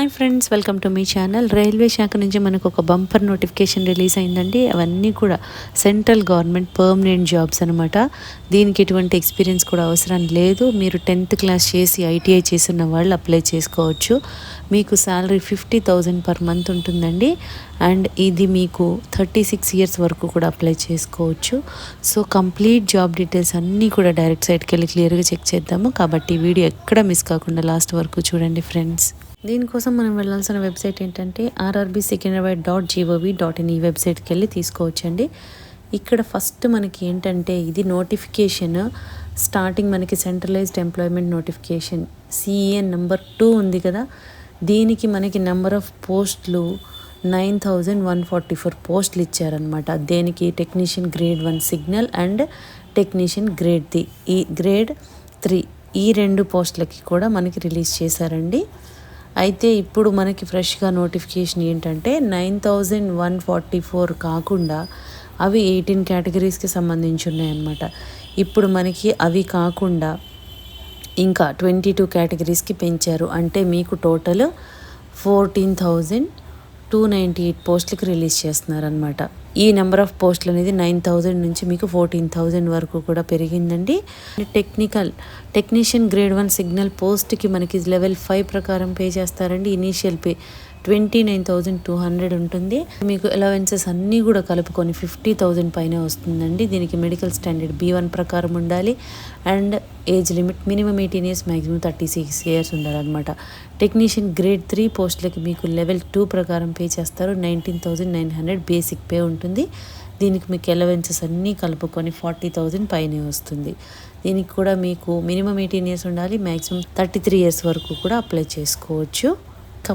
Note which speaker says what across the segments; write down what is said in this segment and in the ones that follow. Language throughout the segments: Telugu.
Speaker 1: హాయ్ ఫ్రెండ్స్ వెల్కమ్ టు మీ ఛానల్. రైల్వే శాఖ నుంచి మనకు ఒక బంపర్ నోటిఫికేషన్ రిలీజ్ అయిందండి. అవన్నీ కూడా సెంట్రల్ గవర్నమెంట్ పర్మనెంట్ జాబ్స్ అనమాట దీనికి ఎటువంటి ఎక్స్పీరియన్స్ కూడా అవసరం లేదు. మీరు టెన్త్ క్లాస్ చేసి ఐటీఐ చేసిన వాళ్ళు అప్లై చేసుకోవచ్చు. మీకు salary fifty thousand per month ఉంటుందండి. అండ్ ఇది మీకు థర్టీ సిక్స్ ఇయర్స్ వరకు కూడా అప్లై చేసుకోవచ్చు. సో కంప్లీట్ జాబ్ డీటెయిల్స్ అన్నీ కూడా డైరెక్ట్ సైట్కి వెళ్ళి క్లియర్గా చెక్ చేద్దాము. కాబట్టి వీడియో ఎక్కడ మిస్ కాకుండా లాస్ట్ వరకు చూడండి ఫ్రెండ్స్. దీనికోసం మనం వెళ్ళాల్సిన వెబ్సైట్ ఏంటంటే RRB Secunderabad dot GOV dot in ఈ వెబ్సైట్కి వెళ్ళి తీసుకోవచ్చండి. ఇక్కడ ఫస్ట్ మనకి ఏంటంటే ఇది నోటిఫికేషన్ స్టార్టింగ్ మనకి centralised employment notification CEN number two ఉంది కదా. దీనికి మనకి నెంబర్ ఆఫ్ పోస్టులు nine thousand one forty four పోస్టులు ఇచ్చారనమాట దేనికి? Technician grade one signal and technician grade the ఈ గ్రేడ్ త్రీ. ఈ రెండు పోస్టులకి కూడా మనకి రిలీజ్ చేశారండి. అయితే ఇప్పుడు మనకి ఫ్రెష్గా నోటిఫికేషన్ ఏంటంటే nine thousand one forty four కాకుండా అవి ఎయిటీన్ కేటగిరీస్కి సంబంధించి ఉన్నాయన్నమాట. ఇప్పుడు మనకి అవి కాకుండా ఇంకా ట్వంటీ టూ కేటగిరీస్కి పెంచారు. అంటే మీకు total fourteen thousand two ninety eight పోస్టులకి రిలీజ్ చేస్తున్నారనమాట ఈ నెంబర్ ఆఫ్ పోస్టులు అనేది నైన్ థౌజండ్ నుంచి మీకు ఫోర్టీన్ థౌజండ్ వరకు కూడా పెరిగిందండి. Technical technician grade one signal పోస్ట్కి మనకి లెవెల్ ఫైవ్ ప్రకారం పే చేస్తారండి. Initial pay twenty nine thousand two hundred ఉంటుంది. మీకు అలవెన్సెస్ అన్నీ కూడా కలుపుకొని ఫిఫ్టీ థౌజండ్ పైన వస్తుందండి. దీనికి మెడికల్ స్టాండర్డ్ బీ వన్ ప్రకారం ఉండాలి. And age limit minimum eighteen years maximum thirty six years ఉండాలన్నమాట. టెక్నీషియన్ గ్రేడ్ త్రీ పోస్టులకి మీకు లెవెల్ టూ ప్రకారం పే చేస్తారు. Nineteen thousand nine hundred basic pay ఉంటుంది. దీనికి మీకు ఎలవెన్సెస్ అన్నీ కలుపుకొని ఫార్టీ థౌజండ్ పైనే వస్తుంది. దీనికి కూడా మీకు మినిమం ఎయిటీన్ ఇయర్స్ ఉండాలి మ్యాక్సిమం థర్టీ త్రీ ఇయర్స్ వరకు కూడా అప్లై చేసుకోవచ్చు.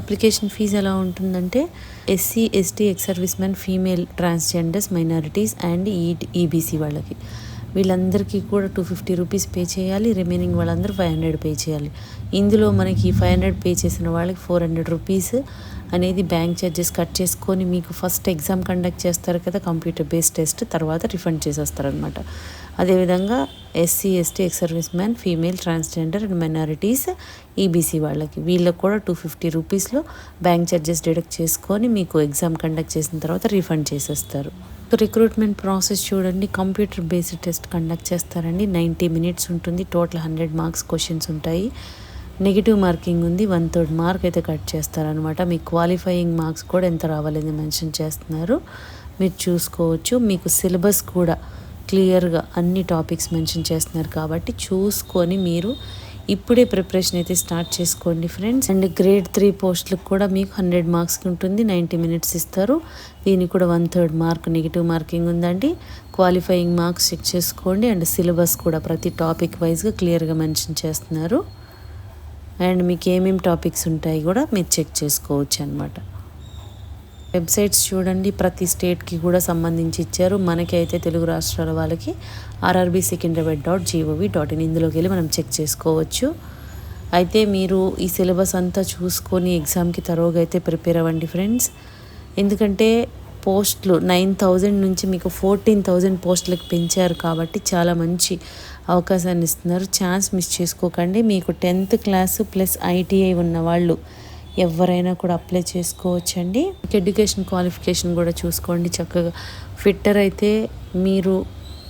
Speaker 1: అప్లికేషన్ ఫీజు ఎలా ఉంటుందంటే SC ST ex service man female transgenders minorities and ఈ ఈబీసీ వాళ్ళకి. వీళ్ళందరికీ కూడా టూ ఫిఫ్టీ రూపీస్ పే చేయాలి. రిమైనింగ్ వాళ్ళందరూ ఫైవ్ హండ్రెడ్ పే చేయాలి. ఇందులో మనకి ఫైవ్ హండ్రెడ్ పే చేసిన వాళ్ళకి ఫోర్ హండ్రెడ్ రూపీస్ అనేది బ్యాంక్ ఛార్జెస్ కట్ చేసుకొని మీకు ఫస్ట్ ఎగ్జామ్ కండక్ట్ చేస్తారు కదా కంప్యూటర్ బేస్డ్ టెస్ట్ తర్వాత రిఫండ్ చేసేస్తారనమాట అదేవిధంగా SC ST ex service man female transgender and minorities EBC వాళ్ళకి వీళ్ళకి కూడా టూ ఫిఫ్టీ రూపీస్లో బ్యాంక్ ఛార్జెస్ డిడక్ట్ చేసుకొని మీకు ఎగ్జామ్ కండక్ట్ చేసిన తర్వాత రిఫండ్ చేసేస్తారు. రిక్రూట్మెంట్ ప్రాసెస్ చూడండి. కంప్యూటర్ బేస్డ్ టెస్ట్ కండక్ట్ చేస్తారండి. నైంటీ మినిట్స్ ఉంటుంది. టోటల్ హండ్రెడ్ మార్క్స్ క్వశ్చన్స్ ఉంటాయి. నెగిటివ్ మార్కింగ్ ఉంది. వన్ థర్డ్ మార్క్ అయితే కట్ చేస్తారనమాట మీ క్వాలిఫైయింగ్ మార్క్స్ కూడా ఎంత రావాలని మెన్షన్ చేస్తున్నారు. మీరు చూసుకోవచ్చు. మీకు సిలబస్ కూడా క్లియర్గా అన్ని టాపిక్స్ మెన్షన్ చేస్తున్నారు కాబట్టి చూసుకొని మీరు ఇప్పుడే ప్రిపరేషన్ అయితే స్టార్ట్ చేసుకోండి ఫ్రెండ్స్. అండ్ గ్రేడ్ త్రీ పోస్టులకు కూడా మీకు హండ్రెడ్ మార్క్స్కి ఉంటుంది. నైంటీ మినిట్స్ ఇస్తారు. దీనికి కూడా one third mark negative marking ఉందండి. క్వాలిఫైయింగ్ మార్క్స్ చెక్ చేసుకోండి. అండ్ సిలబస్ కూడా ప్రతి టాపిక్ వైజ్గా క్లియర్గా మెన్షన్ చేస్తున్నారు. అండ్ మీకు ఏమేమి టాపిక్స్ ఉంటాయి కూడా మీరు చెక్ చేసుకోవచ్చు అనమాట వెబ్సైట్స్ చూడండి. ప్రతి స్టేట్కి కూడా సంబంధించి ఇచ్చారు. మనకైతే తెలుగు రాష్ట్రాల వాళ్ళకి RRB Secunderabad dot GOV dot in ఇందులోకి వెళ్ళి మనం చెక్ చేసుకోవచ్చు. అయితే మీరు ఈ సిలబస్ అంతా చూసుకొని ఎగ్జామ్కి తరోగా అయితే ప్రిపేర్ అవ్వండి ఫ్రెండ్స్. ఎందుకంటే పోస్టులు నైన్ థౌజండ్ నుంచి మీకు ఫోర్టీన్ థౌజండ్ పోస్టులకు పెంచారు కాబట్టి చాలా మంచి అవకాశాన్ని ఇస్తున్నారు. ఛాన్స్ మిస్ చేసుకోకండి. మీకు టెన్త్ క్లాసు ప్లస్ ఐటీఐ ఉన్న వాళ్ళు ఎవరైనా కూడా అప్లై చేసుకోవచ్చండి. ఎడ్యుకేషన్ క్వాలిఫికేషన్ కూడా చూసుకోండి చక్కగా. ఫిట్టర్ అయితే మీరు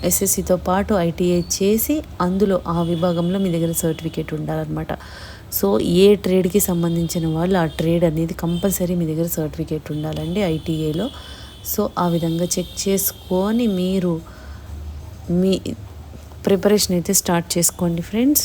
Speaker 1: ఎస్ఎస్సితో పాటు ఐటీఐ చేసి అందులో ఆ విభాగంలో మీ దగ్గర సర్టిఫికేట్ ఉండాలన్నమాట. సో ఏ ట్రేడ్కి సంబంధించిన వాళ్ళు ఆ ట్రేడ్ అనేది కంపల్సరీ మీ దగ్గర సర్టిఫికేట్ ఉండాలండి ఐటీఐలో సో ఆ విధంగా చెక్ చేసుకొని మీరు మీ ప్రిపరేషన్ అయితే స్టార్ట్ చేసుకోండి ఫ్రెండ్స్